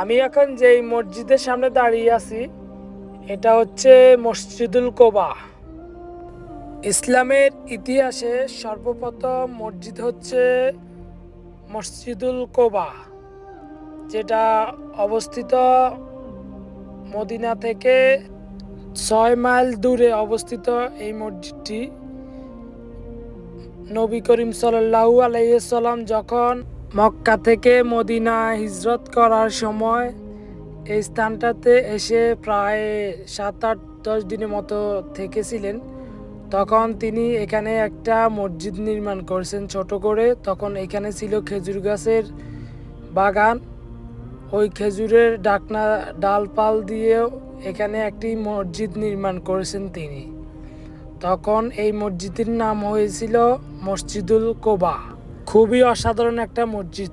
আমি এখন যেই মসজিদের সামনে দাঁড়িয়ে আছি, এটা হচ্ছে মসজিদুল কোবা। ইসলামের ইতিহাসে সর্বপ্রথম মসজিদ হচ্ছে মসজিদুল কোবা, যেটা অবস্থিত মদিনা থেকে ছয় মাইল দূরে অবস্থিত এই মসজিদটি। নবী করিম সাল্লাহু আলাইসাল্লাম যখন মক্কা থেকে মদিনা হিজরত করার সময় এই স্থানটাতে এসে প্রায় সাত আট দশ দিনের মতো থেকেছিলেন। তখন তিনি এখানে একটা মসজিদ নির্মাণ করেছেন ছোট করে। তখন এখানে ছিল খেজুর গাছের বাগান। ওই খেজুরের ডাকনা, ডালপাল দিয়েও এখানে একটি মসজিদ নির্মাণ করেছেন তিনি। তখন এই মসজিদের নাম হয়েছিল মসজিদুল কোবা। খুবই অসাধারণ একটা মসজিদ।